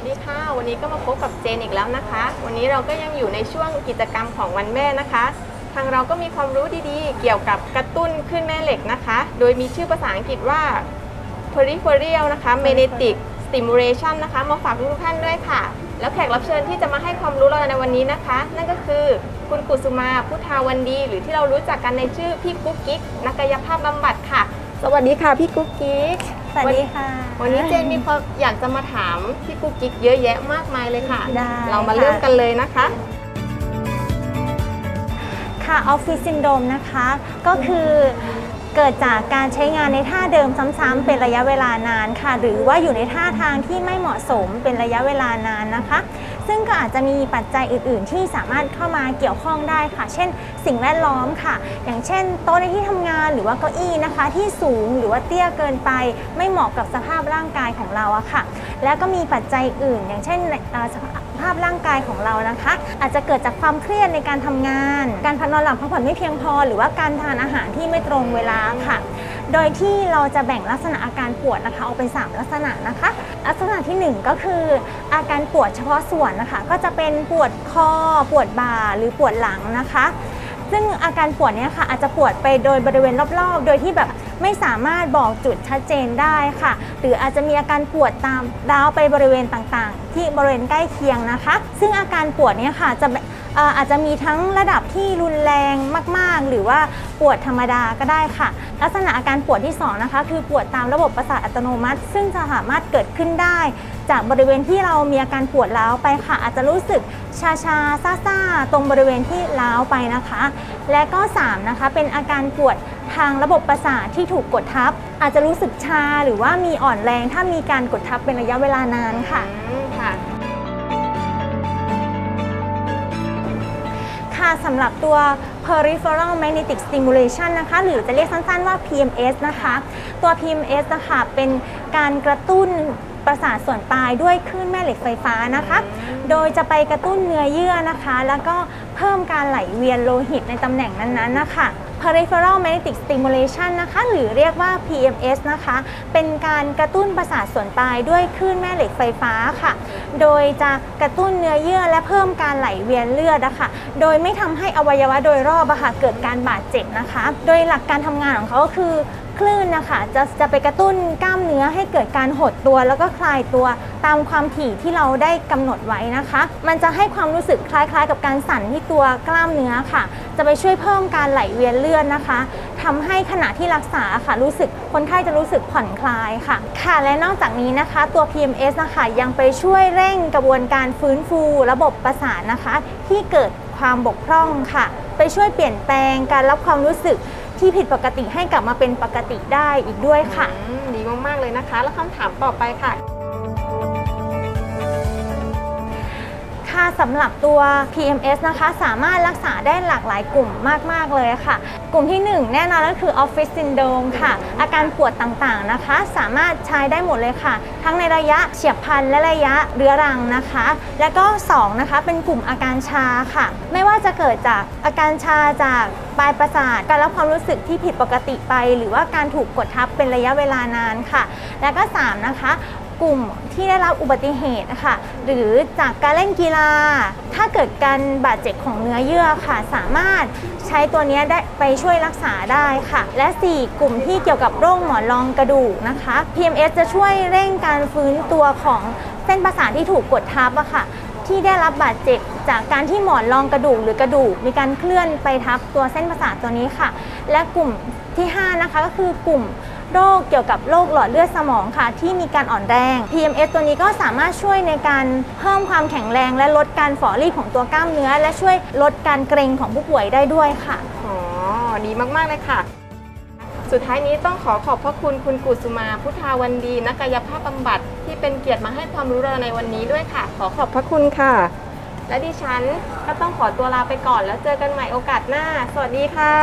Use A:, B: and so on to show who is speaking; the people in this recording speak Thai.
A: วัสดีค่ะ วันนี้ก็มาพบกับเจนอีกแล้วนะคะ วันนี้เราก็ยังอยู่ในช่วงกิจกรรมของวันแม่นะคะ ทางเราก็มีความรู้ดีๆ เกี่ยวกับกระตุ้นขึ้นแม่เหล็กนะคะ โดยมีชื่อภาษาอังกฤษว่า peripheral นะคะ magnetic stimulation นะคะ มาฝากทุกท่านด้วยค่ะ แล้วแขกรับเชิญที่จะมาให้ความรู้เราในวันนี้นะคะ นั่นก็คือคุณกุสุมาพุทธาวันดี หรือที่เรารู้จักกันในชื่อพี่กุ๊กกิ๊กนักกายภาพบำบัดค่ะ สวัสดีค่ะพี่กุ๊กกิ๊ก
B: สวัสดีค่ะ
A: วันนี้เจนมีความอยากจะมาถามพี่กุ๊กกิ๊กเยอะแยะมากมายเลยค่ะ
B: ได้
A: เรามา
B: ค่ะ
A: เริ่มกันเลยนะคะ
B: ค่ะออฟฟิศซินโดรมนะคะ ก็คือเกิดจากการใช้งานในท่าเดิมซ้ำๆเป็นระยะเวลานานค่ะ หรือว่าอยู่ในท่าทางที่ไม่เหมาะสมเป็นระยะเวลานานนะคะ ซึ่งก็อาจจะมีปัจจัยอื่น ๆ ที่สามารถเข้ามาเกี่ยวข้องได้ค่ะ เช่น สิ่งแวดล้อมค่ะ อย่างเช่น โต๊ะในที่ทำงานหรือว่าเก้าอี้นะคะ ที่สูงหรือว่าเตี้ยเกินไป ไม่เหมาะกับสภาพร่างกายของเราอะค่ะ แล้วก็มีปัจจัยอื่น อย่างเช่นสภาพร่างกายของเรานะคะ อาจจะเกิดจากความเครียดในการทำงาน การพักนอนหลับพักผ่อนไม่เพียงพอ หรือว่าการทานอาหารที่ไม่ตรงเวลาค่ะ โดยที่เราจะแบ่งลักษณะอาการปวดนะคะออกเป็น 3 ลักษณะนะคะ ลักษณะทีหนึ่1 ก็คืออาการปวดเฉพาะส่วนนะคะ ก็จะเป็นปวดคอ ปวดบ่าหรือปวดหลังนะคะ ซึ่งอาการปวดเนี้ยค่ะอาจจะปวดไปโดยบริเวณรอบๆ โดยที่แบบไม่สามารถบอกจุดชัดเจนได้ค่ะ หรืออาจจะมีอาการปวดตามร้าวไปบริเวณต่างๆ ที่บริเวณใกล้เคียงนะคะ ซึ่งอาการปวดเนี้ยค่ะจะ อาจจะมีทั้งระดับที่รุนแรงมาก ๆ หรือว่าปวดธรรมดาก็ได้ค่ะ ลักษณะอาการปวดที่สองนะคะคือปวดตามระบบประสาทอัตโนมัติ ซึ่งจะสามารถเกิดขึ้นได้ จากบริเวณที่เรามีอาการปวดร้าวไปค่ะ อาจจะรู้สึกชาชาซาซาตรงบริเวณที่ร้าวไปนะคะ และก็3นะคะเป็นอาการปวดทางระบบประสาทที่ถูกกดทับ อาจจะรู้สึกชาหรือว่ามีอ่อนแรงถ้ามีการกดทับเป็นระยะเวลานานค่ะ
A: ค่ะ
B: ค่ะสำหรับตัว peripheral magnetic stimulation นะคะ หรือจะเรียกสั้นๆว่า PMS นะคะ ตัว PMS นะคะเป็นการกระตุ้นประสาทส่วนปลายด้วยคลื่นแม่เหล็กไฟฟ้านะคะ โดยจะไปกระตุ้นเนื้อเยื่อนะคะ แล้วก็เพิ่มการไหลเวียนโลหิตในตำแหน่งนั้นๆนะคะ peripheral magnetic stimulation นะคะ หรือเรียกว่า PMS นะคะ เป็นการกระตุ้นประสาทส่วนปลายด้วยคลื่นแม่เหล็กไฟฟ้าค่ะ โดยจะกระตุ้นเนื้อเยื่อและเพิ่มการไหลเวียนเลือดนะคะ โดยไม่ทำให้อวัยวะโดยรอบอะค่ะเกิดการบาดเจ็บนะคะ โดยหลักการทำงานของเขาก็คือ คลื่นนะคะจะจะไปกระตุ้นกล้ามเนื้อให้เกิดการหดตัวแล้วก็คลายตัวตามความถี่ที่เราได้กำหนดไว้นะคะ มันจะให้ความรู้สึกคล้ายๆ กับการสั่นที่ตัวกล้ามเนื้อค่ะ จะไปช่วยเพิ่มการไหลเวียนเลือดนะคะทำให้ขณะที่รักษาค่ะรู้สึกคนไข้จะรู้สึกผ่อนคลายค่ะ ค่ะและนอกจากนี้นะคะตัว PMS นะคะยังไปช่วยเร่งกระบวนการฟื้นฟู ระบบประสาทนะคะ ที่เกิดความบกพร่องค่ะ ไปช่วยเปลี่ยนแปลงการรับความรู้สึก ที่ผิดปกติให้กลับมาเป็นปกติได้อีกด้วยค่ะ
A: อืมดีมากๆเลยนะคะ แล้วคำถามต่อไปค่ะ
B: คะสำหรับตัว PMS นะคะสามารถรักษาได้หลากหลายกลุ่มมาก ๆ เลยค่ะ กลุ่มที่ 1 แน่นอนก็คือ Office Syndrome ค่ะ อาการปวดต่างๆนะคะ สามารถใช้ได้หมดเลยค่ะ ทั้งในระยะเฉียบพลันและระยะเรื้อรังนะคะ แล้วก็ 2 นะคะ เป็นกลุ่มอาการชาค่ะ ไม่ว่าจะเกิดจากอาการชาจากปลายประสาทการรับความรู้สึกที่ผิดปกติไป หรือว่าการถูกกดทับเป็นระยะเวลานานค่ะ แล้วก็ 3 นะคะ กลุ่มที่ได้รับอุบัติเหตุนะคะหรือจากการเล่นกีฬา ถ้าเกิดการบาดเจ็บของเนื้อเยื่อค่ะ สามารถใช้ตัวนี้ได้ไปช่วยรักษาได้ค่ะ และ 4 กลุ่มที่เกี่ยวกับโรคหมอนรองกระดูกนะคะ PMS จะช่วยเร่งการฟื้นตัวของเส้นประสาทที่ถูกกดทับอะค่ะที่ได้รับบาดเจ็บจากการที่หมอนรองกระดูกหรือกระดูก มีการเคลื่อนไปทับตัวเส้นประสาทตัวนี้ค่ะ และกลุ่มที่ 5 นะคะก็คือกลุ่ม โรคเกี่ยวกับโรคหลอดเลือดสมองค่ะ ที่มีการอ่อนแรง PMS ตัวนี้ก็สามารถช่วยในการเพิ่มความแข็งแรงและลดการฝ่อรีบของตัวกล้ามเนื้อ และช่วยลดการเกร็งของผู้ป่วยได้ด้วยค่ะ
A: อ๋อ ดีมากๆเลยค่ะ สุดท้ายนี้ต้องขอขอบพระคุณคุณกุสุมาพุทธาวันดีนักกายภาพบำบัดที่เป็นเกียรติมาให้ความรู้เราในวันนี้ด้วยค่ะ ขอขอบพระคุณค่ะ และดิฉันก็ต้องขอตัวลาไปก่อนแล้วเจอกันใหม่โอกาสหน้า สวัสดีค่ะ